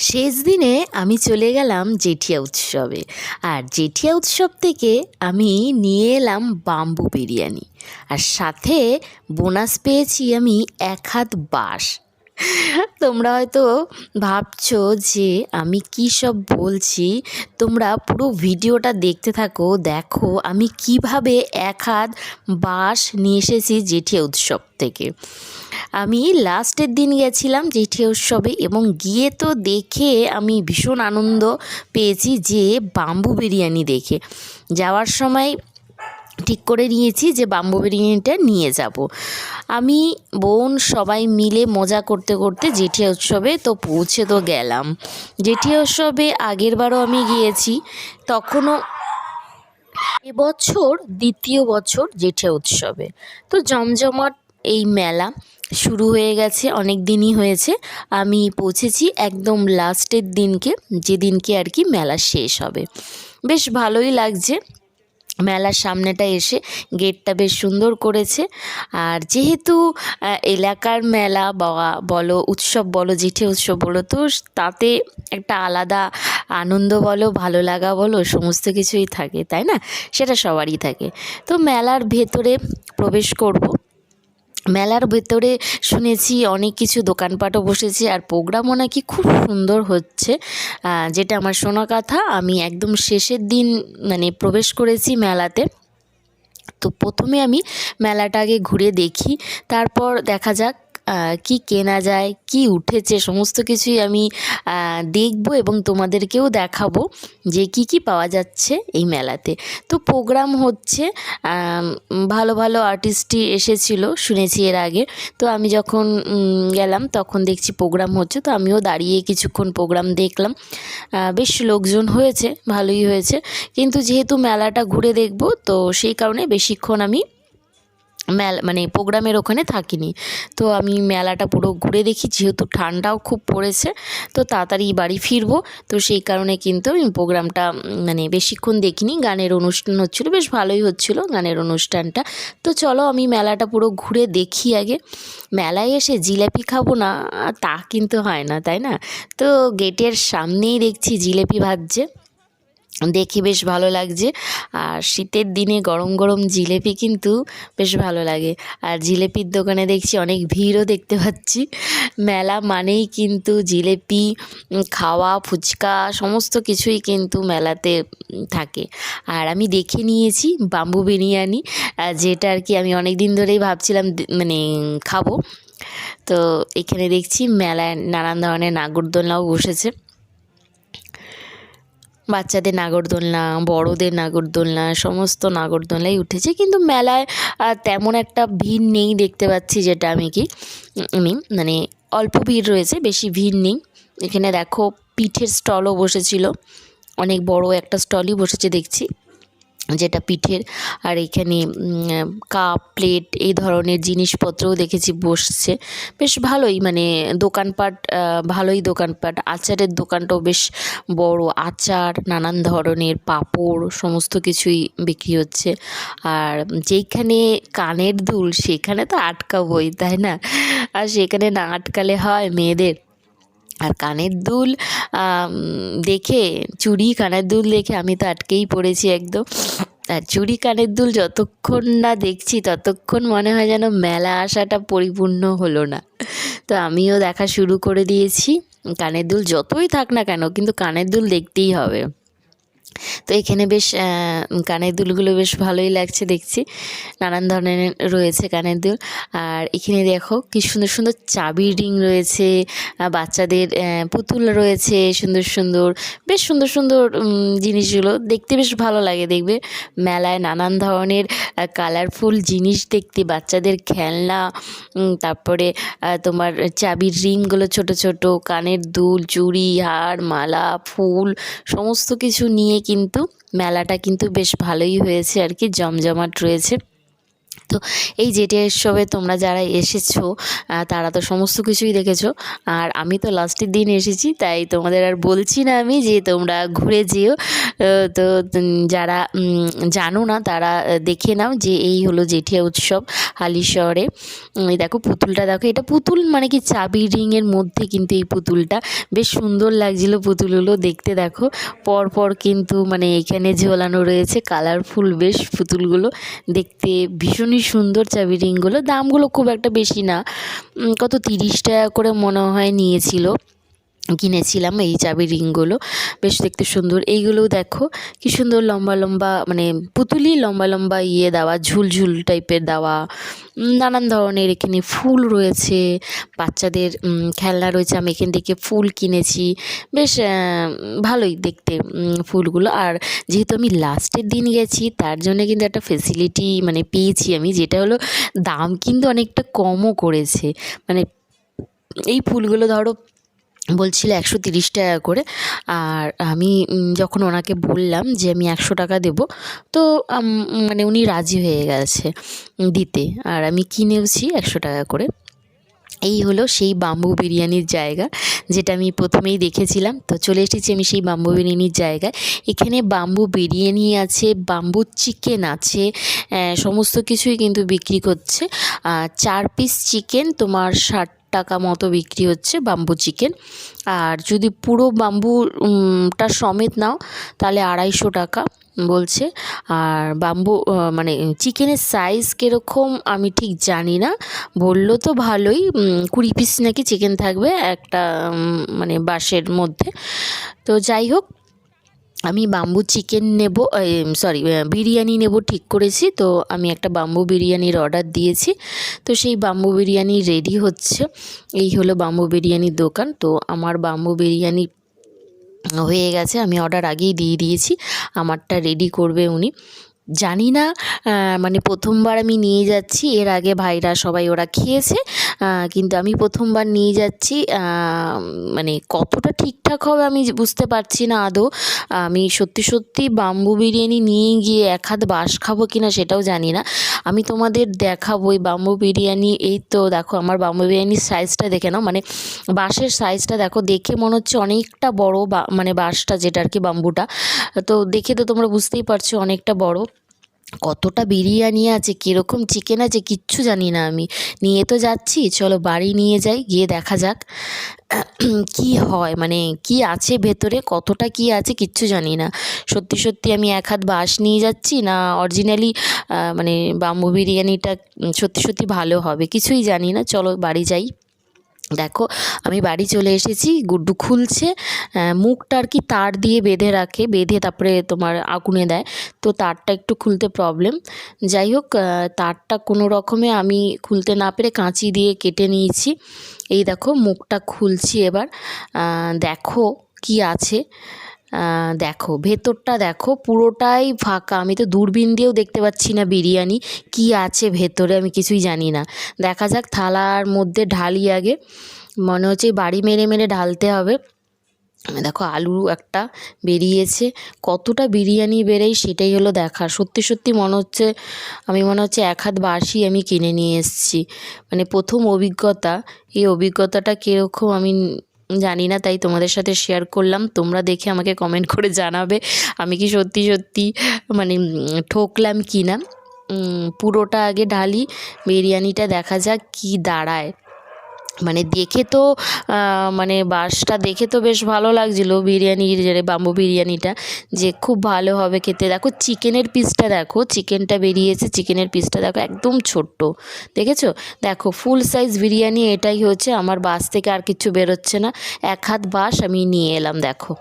শেষ দিনে আমি চলে গেলাম জেঠিয়া উৎসবে। আর জেঠিয়া উৎসব থেকে আমি নিয়ে এলাম বাম্বু বিরিয়ানি। আর সাথে বোনাস পেয়েছি আমি এক হাত বাঁশ। তোমরা হয়তো ভাবছ যে আমি কী সব বলছি। তোমরা পুরো ভিডিওটা দেখতে থাকো, দেখো আমি কীভাবে এক হাত বাঁশ নিয়ে এসেছি জেঠিয়া উৎসব থেকে। আমি লাস্টের দিন গেছিলাম জেঠিয়া উৎসবে এবং গিয়ে তো দেখে আমি ভীষণ আনন্দ পেয়েছি যে বাম্বু বিরিয়ানি দেখে। যাওয়ার সময় ঠিক করে নিয়েছি যে বাম্বু বিরিয়ানিটা নিয়ে যাব। আমি বোন সবাই মিলে মজা করতে করতে জেঠিয়া উৎসবে তো পৌঁছে তো গেলাম। জেঠিয়া উৎসবে আগেরবারও আমি গিয়েছি, তখনও এবছর দ্বিতীয় বছর জেঠিয়া উৎসবে। তো জমজমাট এই মেলা শুরু হয়ে গেছে, অনেক দিনই হয়েছে। আমি পৌঁছেছি একদম লাস্টের দিনকে, যেদিনকে আর কি মেলা শেষ হবে। বেশ ভালোই লাগছে। মেলার সামনেটা এসে গেটটা বেশ সুন্দর করেছে। আর যেহেতু এলাকার মেলা বা বলো উৎসব বলো, জিঠে উৎসব বলো, তো তাতে একটা আলাদা আনন্দ বলো, ভালো লাগা বলো, সমস্ত কিছুই থাকে, তাই না? সেটা সবারই থাকে। তো মেলার ভেতরে প্রবেশ করব। মেলার ভেতরে শুনেছি অনেক কিছু, দোকানপাটও বসেছে আর প্রোগ্রামও নাকি খুব সুন্দর হচ্ছে। যেটা আমার শোনা কথা, আমি একদম শেষের দিন মানে প্রবেশ করেছি মেলাতে। তো প্রথমে আমি মেলাটা আগে ঘুরে দেখি, তারপর দেখা যাক কি কেনা যায়, কি উঠেছে, সমস্ত কিছুই আমি দেখব এবং তোমাদেরকেও দেখাবো যে কি কি পাওয়া যাচ্ছে এই মেলাতে। তো প্রোগ্রাম হচ্ছে ভালো ভালো আর্টিস্টই এসেছিল, শুনেছি এর আগে। তো আমি যখন গেলাম, তখন দেখছি প্রোগ্রাম হচ্ছে, তো আমিও দাঁড়িয়ে কিছুক্ষণ প্রোগ্রাম দেখলাম। বেশ লোকজন হয়েছে, ভালোই হয়েছে। কিন্তু যেহেতু মেলাটা ঘুরে দেখব, তো সেই কারণে বেশিক্ষণ আমি মেলা মানে প্রোগ্রামের ওখানে থাকিনি। তো আমি মেলাটা পুরো ঘুরে দেখি, যেহেতু ঠান্ডাও খুব পড়েছে, তো তাড়াতাড়ি বাড়ি ফিরবো। তো সেই কারণে কিন্তু আমি প্রোগ্রামটা মানে বেশিক্ষণ দেখিনি। গানের অনুষ্ঠান হচ্ছিল, বেশ ভালোই হচ্ছিল গানের অনুষ্ঠানটা। তো চলো আমি মেলাটা পুরো ঘুরে দেখি আগে। মেলায় এসে জিলাপি খাব না, তা কিন্তু হয় না, তাই না? তো গেটের সামনেই দেখছি জিলেপি ভাজছে। দেখে বেশ ভালো লাগছে। আর শীতের দিনে গরম গরম জিলেপি কিন্তু বেশ ভালো লাগে। আর জিলেপির দোকানে দেখছি অনেক ভিড়ও দেখতে পাচ্ছি। মেলা মানেই কিন্তু জিলেপি খাওয়া, ফুচকা সমস্ত কিছুই কিন্তু মেলাতে থাকে। আর আমি দেখে নিয়েছি বাম্বু বিরিয়ানি যেটা আর কি আমি অনেক দিন ধরেই ভাবছিলাম মানে খাব। তো এখানে দেখছি মেলায় নানান ধরনের নাগরদোলনাও বসেছে। বাচ্চাদের নাগরদোলনা, বড়দের নাগরদোলনা, সমস্ত নাগরদোলনাই উঠেছে। কিন্তু মেলায় তেমন একটা ভিড় নেই দেখতে পাচ্ছি যেটা আমি কি আমি মানে অল্প ভিড় রয়েছে, বেশি ভিড় নেই। এখানে দেখো, পিঠের স্টলও বসেছিল। অনেক বড় একটা স্টলই বসেছে দেখছি। যেটা পিঠের, আর এখানে কাপ, প্লেট এই ধরনের জিনিসপত্রও দেখেছি বসছে। বেশ ভালোই মানে দোকানপাট ভালোই দোকানপাট। আচারের দোকানটাও বেশ বড়। আচার, নানান ধরনের পাপড়, সমস্ত কিছুই বিক্রি হচ্ছে। আর যেইখানে কানের দুল, সেখানে তো আটকাবই, তাই না? আর সেখানে না আটকালে হয় মেয়েদের। আর কানের দুল দেখে, চুড়ি কানের দুল দেখে আমি তো আটকেই পড়েছি একদম। আর চুড়ি কানের দুল যতক্ষণ না দেখছি, ততক্ষণ মনে হয় যেন মেলা আসাটা পরিপূর্ণ হলো না। তো আমিও দেখা শুরু করে দিয়েছি। কানের দুল যতই থাক না কেন, কিন্তু কানের দুল দেখতেই হবে। তো এখানে বেশ কানের দুলগুলো বেশ ভালোই লাগছে দেখছি। নানান ধরনের রয়েছে কানের দুল। আর এখানে দেখো কি সুন্দর সুন্দর চাবির রিং রয়েছে বাচ্চাদের পুতুল রয়েছে সুন্দর সুন্দর। বেশ সুন্দর সুন্দর জিনিসগুলো দেখতে বেশ ভালো লাগে দেখবে। মেলায় নানান ধরনের কালারফুল জিনিস দেখতে, বাচ্চাদের খেলনা তারপরে তোমার চাবির রিংগুলো ছোট ছোট, কানের দুল, চুড়ি, হার, মালা, ফুল, সমস্ত কিছু নিয়ে কিন্তু মেলাটা কিন্তু বেশ ভালোই হয়েছে আর কি জমজমাট রয়েছে। তো এই জেঠে উৎসবে তোমরা যারা এসেছ তারা তো সমস্ত কিছুই দেখেছ। আর আমি তো লাস্টের দিন এসেছি তাই তোমাদের আর বলছি না আমি যে তোমরা ঘুরে যেও। তো যারা জানো না তারা দেখে নাও যে এই হলো জেঠিয়া উৎসব হালিশহরে উম, এই দেখো পুতুলটা দেখো এটা পুতুল মানে কি চাবি রিংয়ের মধ্যে কিন্তু এই পুতুলটা। বেশ সুন্দর লাগছিল পুতুলগুলো দেখতে দেখো। পর পর কিন্তু মানে এখানে ঝোলানো রয়েছে কালারফুল বেশ পুতুলগুলো। দেখতে ভীষণই সুন্দর চাবি রিংগুলো। দামগুলো খুব একটা বেশি না। কত তিরিশ টাকা করে মনে হয় নিয়েছিল। কিনেছিলাম এই চাবি রিংগুলো। বেশ দেখতে সুন্দর। এইগুলোও দেখো, কি সুন্দর লম্বা লম্বা মানে পুতুলি লম্বা লম্বা ইয়ে দেওয়া ঝুলঝুল টাইপের দেওয়া। নানান ধরনের এখানে ফুল রয়েছে, বাচ্চাদের খেলনা রয়েছে। আমি এখান থেকে ফুল কিনেছি। বেশ ভালোই দেখতে ফুলগুলো। আর যেহেতু আমি লাস্টের দিন গেছি, তার জন্য কিন্তু একটা ফেসিলিটি মানে পেয়েছি আমি, যেটা হলো দাম কিন্তু অনেকটা কমও করেছে। মানে এই ফুলগুলো ধরো বলছিল একশো তিরিশ টাকা করে। আর আমি যখন ওনাকে বললাম যে আমি একশো টাকা দেবো, তো মানে উনি রাজি হয়ে গেছে দিতে। আর আমি কিনেওছি একশো টাকা করে। এই হলো সেই বাম্বু বিরিয়ানির জায়গা, যেটা আমি প্রথমেই দেখেছিলাম। তো চলে এসেছি আমি সেই বাম্বু বিরিয়ানির জায়গায়। এখানে বাম্বু বিরিয়ানি আছে, বাম্বু চিকেন আছে সমস্ত কিছুই কিন্তু বিক্রি করছে। চার পিস চিকেন তোমার ষাট টাকা মতো বিক্রি হচ্ছে বাম্বু চিকেন আর যদি পুরো বাম্বুটা সমেত নাও, তাহলে আড়াইশো টাকা বলছে। আর বাম্বু মানে চিকেনের সাইজ কীরকম আমি ঠিক জানি না। বলল তো ভালোই কুড়ি পিস নাকি চিকেন থাকবে একটা মানে বাসের মধ্যে। তো যাই হোক আমি বাম্বু চিকেন নেব সরি বিরিয়ানি নেব ঠিক করেছি। তো আমি একটা বাম্বু বিরিয়ানির অর্ডার দিয়েছি। তো সেই বাম্বু বিরিয়ানি রেডি হচ্ছে। এই হলো বাম্বু বিরিয়ানির দোকান। তো আমার বাম্বু বিরিয়ানি হয়ে গেছে। আমি অর্ডার আগেই দিয়ে দিয়েছি। আমারটা রেডি করবে উনি। জানি না মানে প্রথমবার আমি নিয়ে যাচ্ছি। এর আগে ভাইরা সবাই ওরা খেয়েছে। কিন্তু আমি প্রথমবার নিয়ে যাচ্ছি মানে কতটা ঠিকঠাক হবে আমি বুঝতে পারছি না আদৌ। আমি সত্যি সত্যি বাম্বু বিরিয়ানি নিয়ে গিয়ে এক হাত বাস খাব কি না সেটাও জানি না। আমি তোমাদের দেখাবো এই বাম্বু বিরিয়ানি। এই তো দেখো আমার বাম্বু বিরিয়ানির সাইজটা দেখে নাও মানে বাঁশের সাইজটা দেখো, দেখে মনে হচ্ছে অনেকটা বড় বা মানে বাঁশটা যেটা আর কি বাম্বুটা। তো দেখে তো তোমরা বুঝতেই পারছ অনেকটা বড়। কতটা বিরিয়ানি আছে, কীরকম চিকেন আছে, কিচ্ছু জানি না আমি। নিয়ে তো যাচ্ছি, চলো বাড়ি নিয়ে যাই, গিয়ে দেখা যাক। কি হয় মানে কি আছে ভেতরে, কতটা কি আছে কিচ্ছু জানি না। সত্যি সত্যি আমি এক হাত বাঁশ নিয়ে যাচ্ছি, না অরিজিনালি মানে বাম্বু বিরিয়ানিটা সত্যি সত্যি ভালো হবে, কিছুই জানি না। চলো বাড়ি যাই। দেখো, আমি বাড়ি চলে এসেছি, গুড্ডু খুলছে মুখটা আর কি তার দিয়ে বেঁধে রাখে, বেঁধে তারপরে তোমার আগুনে দেয়, তো তারটা একটু খুলতে প্রবলেম যাই হোক তারটা কোনো রকমে আমি খুলতে না পেরে কাঁচি দিয়ে কেটে নিয়েছি। এই দেখো, মুখটা খুলছি এবার। দেখো কি আছে। দেখো, ভেতরটা দেখো, পুরোটাই ফাঁকা। আমি তো দূরবীন দিয়েও দেখতে পাচ্ছি না বিরিয়ানি। কি আছে ভেতরে আমি কিছুই জানি না। দেখা যাক থালার মধ্যে ঢালি আগে। মনে হচ্ছে বাড়ি মেরে মেরে ঢালতে হবে। দেখো, আলু একটা বেরিয়েছে। কতটা বিরিয়ানি বেরোয় সেটাই হলো দেখা। সত্যি সত্যি মনে হচ্ছে, আমি মনে হচ্ছে এক হাত বাসি আমি কিনে নিয়ে এসেছি। মানে প্রথম অভিজ্ঞতা। এই অভিজ্ঞতাটা কীরকম আমি জানি না, তাই তোমাদের সাথে শেয়ার করলাম। তোমরা দেখে আমাকে কমেন্ট করে জানাবে, আমি কি সত্যি সত্যি মানে ঠকলাম কি না পুরোটা আগে ঢালি, বিরিয়ানিটা দেখা যাক কি দাঁড়ায়। মানে দেখে তো মানে বাসটা দেখে তো বেশ ভালো লাগছিল বিরিয়ানির যে বাম্বু বিরিয়ানিটা, যে খুব ভালো হবে খেতে। দেখো চিকেনের পিসটা দেখো, চিকেনটা বেরিয়েছে, চিকেনের পিসটা দেখো একদম ছোট্ট, দেখেছ? দেখো ফুল সাইজ বিরিয়ানি এটাই হচ্ছে, আমার বাস থেকে আর কিছু বেরোচ্ছে না, এক হাত বাস আমি নিয়ে এলাম, দেখো।